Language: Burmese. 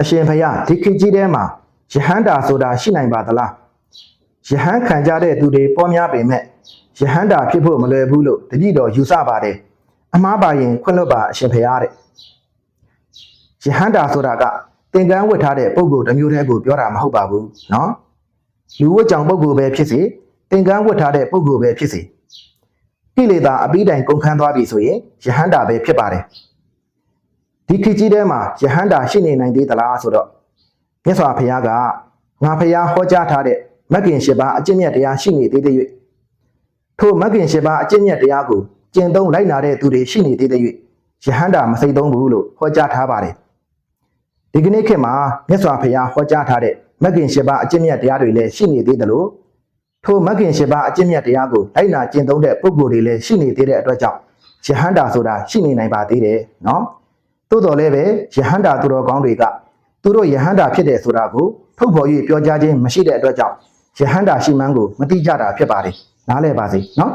အရှင်ဖယားဒီခေတ်ကြီးထဲမှာယဟန္တာဆိုတာရှိနိုင်ပါသလားယဟန်ခံကြတဲ့သူတွေပေါ်များပေမဲ့ယဟန္တာဖြစ်ဖို့မလွယ်ဘူးလို့တပည့်တော်ယူဆပါတယ်အမှားပါရင်ခွင့်လွတ်ပါအရှင်ဖယားတဲ့ယဟန္တာဆိုတာကသင်္ကန်းဝတ်ထားတဲ့ပုဂ္ဂိုလ်တစ်မျိုးတည်းကိုပြောတာမဟုတ်ပါဘူးเนาะလူဝတ်ကြောင်ပုဂ္ဂိုလ်ပဲဖြစ်စေသင်္ကန်းဝတ်ထားတဲ့ပုဂ္ဂိုလ်ပဲဖြစ်စေကိလေသာအပိတိုင်ကုန်ခန်းသွားပြီဆိုရင်ယဟန္တာပဲဖြစ်ပါတယ် ဒီခေတ်ကြီးထဲမှာယဟန္တာရှိနေနိုင်သေးသလားဆိုတော့မြတ်စွာဘုရားကငါဘုရားဟောကြားထားတဲ့မဂ်ကင်၈ပါးအကျင့်မြတ်တရားရှိနေသေးတဲ့၍ထိုမဂ်ကင်၈ပါးအကျင့်မြတ်တရားကိုကျင့်သုံးလိုက်နာတဲ့သူတွေရှိနေသေးတဲ့၍ယဟန္တာမစိတ်သုံးဘူးလို့ဟောကြားထားပါတယ်ဒီကနေ့ခေတ်မှာမြတ်စွာဘုရားဟောကြားထားတဲ့မဂ်ကင်၈ပါးအကျင့်မြတ်တရားတွေလည်းရှိနေသေးတယ်လို့ထိုမဂ်ကင်၈ပါးအကျင့်မြတ်တရားကိုလိုက်နာကျင့်သုံးတဲ့ပုဂ္ဂိုလ်တွေလည်းရှိနေသေးတဲ့အတွက်ကြောင့်ယဟန္တာဆိုတာရှိနေနိုင်ပါသေးတယ်နော် သို့တော်လည်းပဲယဟန္တာသူတော်ကောင်းတွေကသူတို့ယဟန္တာဖြစ်တယ်ဆိုတာကိုထုတ်ဖော်၍ပြောကြားခြင်းမရှိတဲ့အတွက်ကြောင့်ယဟန္တာရှိမှန်းကိုမတိကြတာဖြစ်ပါတယ်နားလည်ပါစေနော်